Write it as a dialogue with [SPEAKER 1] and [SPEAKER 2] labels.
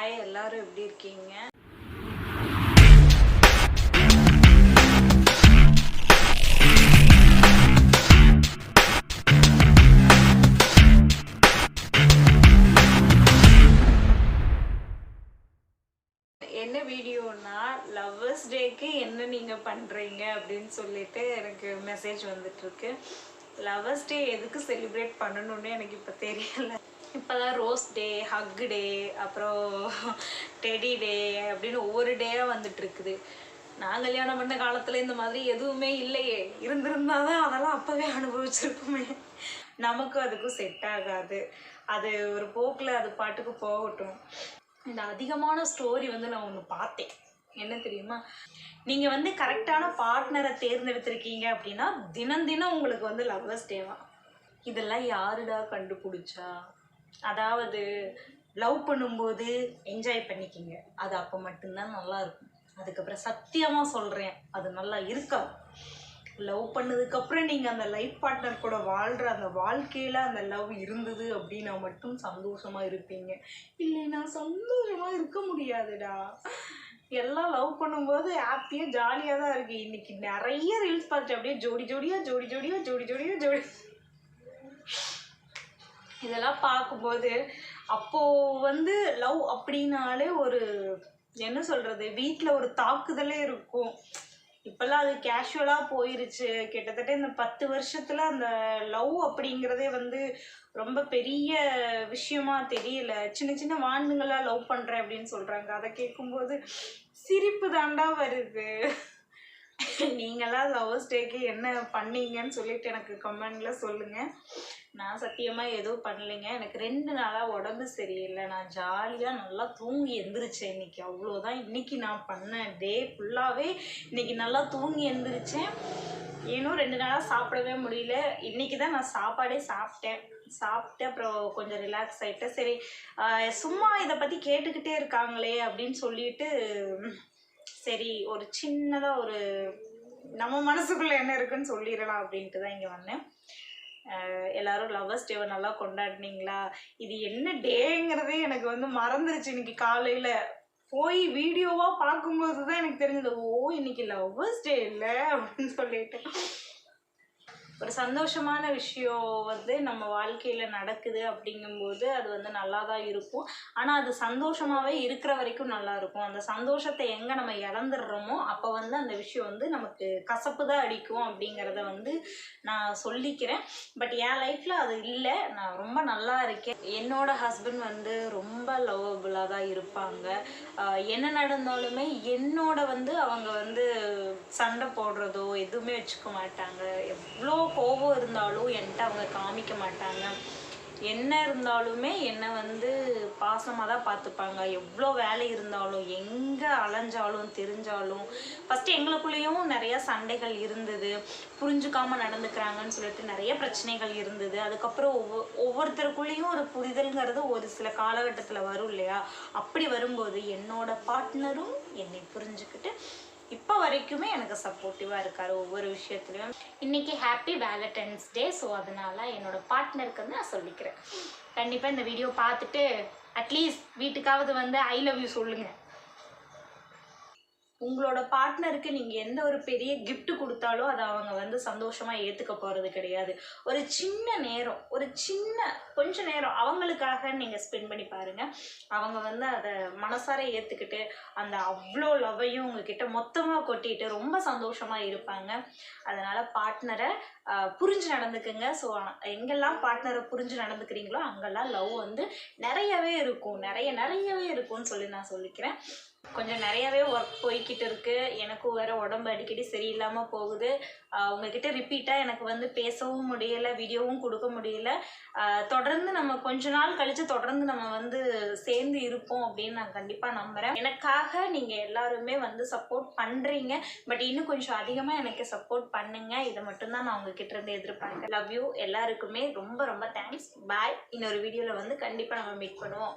[SPEAKER 1] Hi எல்லாரும் எப்படி இருக்கீங்க? என்ன வீடியோனா லவ்வர்ஸ் டேக்கு என்ன நீங்கள் பண்ணுறீங்க அப்படின்னு சொல்லிட்டு எனக்கு மெசேஜ் வந்துட்டுருக்கு லவ்வர்ஸ் டே எதுக்கு செலிப்ரேட் பண்ணணும்னு எனக்கு இப்போ தெரியல. இப்போதான் ரோஸ் டே ஹக் டே அப்புறம் டெடி டே அப்படின்னு ஒவ்வொரு டேயாக வந்துட்டு இருக்குது நான் கல்யாணம் பண்ண காலத்தில் இந்த மாதிரி எதுவுமே இல்லையே. இருந்திருந்தா தான் அதெல்லாம் அப்போவே அனுபவிச்சிருப்போமே. நமக்கு அதுக்கும் செட் ஆகாது. அது ஒரு போக்கில் அது பாட்டுக்கு போகட்டும். இந்த அதிகமான ஸ்டோரி வந்து நான் ஒன்று பார்த்தேன். என்ன தெரியுமா? நீங்கள் வந்து கரெக்டான பார்ட்னரை தேர்ந்தெடுத்திருக்கீங்க அப்படின்னா தினம் தினம் உங்களுக்கு வந்து லவ்வர்ஸ் டேவா இதெல்லாம் யாருடா கண்டுபிடிச்சா? அதாவது லவ் பண்ணும்போது என்ஜாய் பண்ணிக்கிங்க. அது அப்போ மட்டும்தான் நல்லா இருக்கும் அதுக்கப்புறம் சத்தியமாக சொல்கிறேன் அது நல்லா இருக்காது. லவ் பண்ணதுக்கப்புறம் நீங்கள் அந்த லைஃப் பார்ட்னர் கூட வாழ்கிற அந்த வாழ்க்கையில் அந்த லவ் இருந்தது அப்படின்னா மட்டும் சந்தோஷமாக இருப்பீங்க. இல்லைன்னா சந்தோஷமாக இருக்க முடியாதுடா. எல்லாம் லவ் பண்ணும்போது ஹாப்பியாக ஜாலியாக தான் இருக்கு. இன்னைக்கு நிறைய ரீல்ஸ் பார்த்துட்டு அப்படியே ஜோடி ஜோடியாக ஜோடி ஜோடியாக ஜோடி ஜோடியாக ஜோடி. இதெல்லாம் பார்க்கும்போது அப்போது வந்து லவ் அப்படின்னாலே ஒரு என்ன சொல்கிறது வீட்டில் ஒரு தாக்குதலே இருக்கும். இப்போல்லாம் அது கேஷுவலாக போயிருச்சு. கிட்டத்தட்ட இந்த பத்து வருஷத்தில் அந்த லவ் அப்படிங்கிறதே வந்து ரொம்ப பெரிய விஷயமா தெரியல. சின்ன சின்ன வாண்டுங்களாக லவ் பண்ணுறேன் அப்படின்னு சொல்கிறாங்க அதை கேட்கும்போது சிரிப்பு தாண்டா வருது. நீங்களாம் லவ் ஸ்டேக்கு என்ன பண்ணீங்கன்னு சொல்லிட்டு எனக்கு கமெண்ட்ல சொல்லுங்கள் நான் சத்தியமாக எதுவும் பண்ணலைங்க. எனக்கு ரெண்டு நாளாக உடம்பு சரியில்லை. நான் ஜாலியாக நல்லா தூங்கி எந்திரிச்சேன் இன்னைக்கு. அவ்வளோதான் இன்னைக்கு நான் பண்ணேன். டே ஃபுல்லாகவே இன்னைக்கு நல்லா தூங்கி எந்திரிச்சேன். இன்னும் ரெண்டு நாளாக சாப்பிடவே முடியல. இன்னைக்கு தான் நான் சாப்பாடே சாப்பிட்டேன். சாப்பிட்டு அப்புறம் கொஞ்சம் ரிலாக்ஸ் ஆகிட்டேன் சரி சும்மா இதை பற்றி கேட்டுக்கிட்டே இருக்காங்களே அப்படின்னு சொல்லிட்டு சரி ஒரு சின்னதாக ஒரு நம்ம மனசுக்குள்ளே என்ன இருக்குன்னு சொல்லிடலாம் அப்படின்ட்டு தான் இங்கே வந்தேன். எல்லாரும் லவ்வர்ஸ் டேவை நல்லா கொண்டாடினீங்களா? இது என்ன டேங்கிறதே எனக்கு வந்து மறந்துருச்சு. இன்னைக்கு காலையில் போய் வீடியோவாக பார்க்கும்போது தான் எனக்கு தெரிஞ்சது ஓ இன்னைக்கு லவ்வர்ஸ் டே இல்லை அப்படின்னு சொல்லிட்டு. ஒரு சந்தோஷமான விஷயம் வந்து நம்ம வாழ்க்கையில் நடக்குது அப்படிங்கும்போது அது வந்து நல்லா தான் இருக்கும். ஆனால் அது சந்தோஷமாகவே இருக்கிற வரைக்கும் நல்லா இருக்கும். அந்த சந்தோஷத்தை எங்கே நம்ம இழந்துடுறோமோ அப்போ வந்து அந்த விஷயம் வந்து நமக்கு கசப்பு தான் அடிக்கும் அப்படிங்கிறத வந்து நான் சொல்லிக்கிறேன். பட் என் லைஃப்பில் அது இல்லை. நான் ரொம்ப நல்லா இருக்கேன். என்னோட ஹஸ்பண்ட் வந்து ரொம்ப லவ்வபுளாக தான் இருப்பாங்க. என்ன நடந்தாலுமே என்னோட வந்து அவங்க வந்து சண்டை போடுறதோ எதுவுமே வச்சுக்க மாட்டாங்க. எவ்வளோ கோபம் இருந்தாலும் என்கிட்ட அவங்க காமிக்க மாட்டாங்க. என்ன இருந்தாலுமே என்னை வந்து பாசமாக தான் பார்த்துப்பாங்க. எவ்வளோ வேலை இருந்தாலும் எங்கே அலைஞ்சாலும் தெரிஞ்சாலும். ஃபஸ்ட்டு எங்களுக்குள்ளேயும் நிறைய சண்டைகள் இருந்தது. புரிஞ்சுக்காம நடந்துக்கிறாங்கன்னு சொல்லிட்டு நிறைய பிரச்சனைகள் இருந்தது. அதுக்கப்புறம் ஒவ்வொ ஒவ்வொருத்தருக்குள்ளேயும் ஒரு புரிதல்ங்கிறது ஒரு சில காலகட்டத்தில் வரும் இல்லையா? அப்படி வரும்போது என்னோட பார்ட்னரும் என்னை புரிஞ்சுக்கிட்டு இப்போ வரைக்குமே எனக்கு சப்போர்ட்டிவாக இருக்கார் ஒவ்வொரு விஷயத்துலையும். இன்னைக்கு ஹாப்பி வேலண்டைன்ஸ் டே ஸோ அதனால என்னோட பார்ட்னருக்கு வந்து நான் சொல்லிக்கிறேன். கண்டிப்பாக இந்த வீடியோ பார்த்துட்டு அட்லீஸ்ட் வீட்டுக்காவது வந்து ஐ லவ் யூ சொல்லுங்கள் உங்களோட பார்ட்னருக்கு நீங்கள் எந்த ஒரு பெரிய கிஃப்ட் கொடுத்தாலும் அதை அவங்க வந்து சந்தோஷமாக ஏற்றுக்க போகிறது கிடையாது. ஒரு சின்ன நேரம் ஒரு சின்ன கொஞ்ச நேரம் அவங்களுக்காக நீங்கள் ஸ்பெண்ட் பண்ணி பாருங்கள் அவங்க வந்து அதை மனசார ஏற்றுக்கிட்டு அந்த அவ்வளோ லவ்வையும் உங்ககிட்ட மொத்தமாக கொட்டிட்டு ரொம்ப சந்தோஷமாக இருப்பாங்க. அதனால் பார்ட்னரை புரிஞ்சு நடந்துக்குங்க. ஸோ எங்கெல்லாம் பார்ட்னரை புரிஞ்சு நடந்துக்கிறீங்களோ அங்கெல்லாம் லவ் வந்து நிறையவே இருக்கும். நிறைய நிறையவே இருக்கும்னு சொல்லி நான் சொல்லிக்கிறேன். கொஞ்சம் நிறையவே ஒர்க் போய்கிட்டு இருக்கு. எனக்கும் வேற உடம்பு அடிக்கடி சரியில்லாமல் போகுது. உங்ககிட்ட ரிப்பீட்டாக எனக்கு வந்து பேசவும் முடியல வீடியோவும் கொடுக்க முடியல. தொடர்ந்து நம்ம கொஞ்ச நாள் கழிச்சு தொடர்ந்து நம்ம வந்து சேர்ந்து இருப்போம் அப்படின்னு நான் கண்டிப்பாக நம்புகிறேன் எனக்காக நீங்கள் எல்லாருமே வந்து சப்போர்ட் பண்ணுறீங்க பட் இன்னும் கொஞ்சம் அதிகமாக எனக்கு சப்போர்ட் பண்ணுங்க. இதை மட்டும்தான் நான் உங்ககிட்ட இருந்து எதிர்பார்க்கிறேன். லவ் யூ எல்லாருக்குமே ரொம்ப ரொம்ப தேங்க்ஸ் பாய் இன்னொரு வீடியோவில் வந்து கண்டிப்பாக நம்ம மீட் பண்ணுவோம்.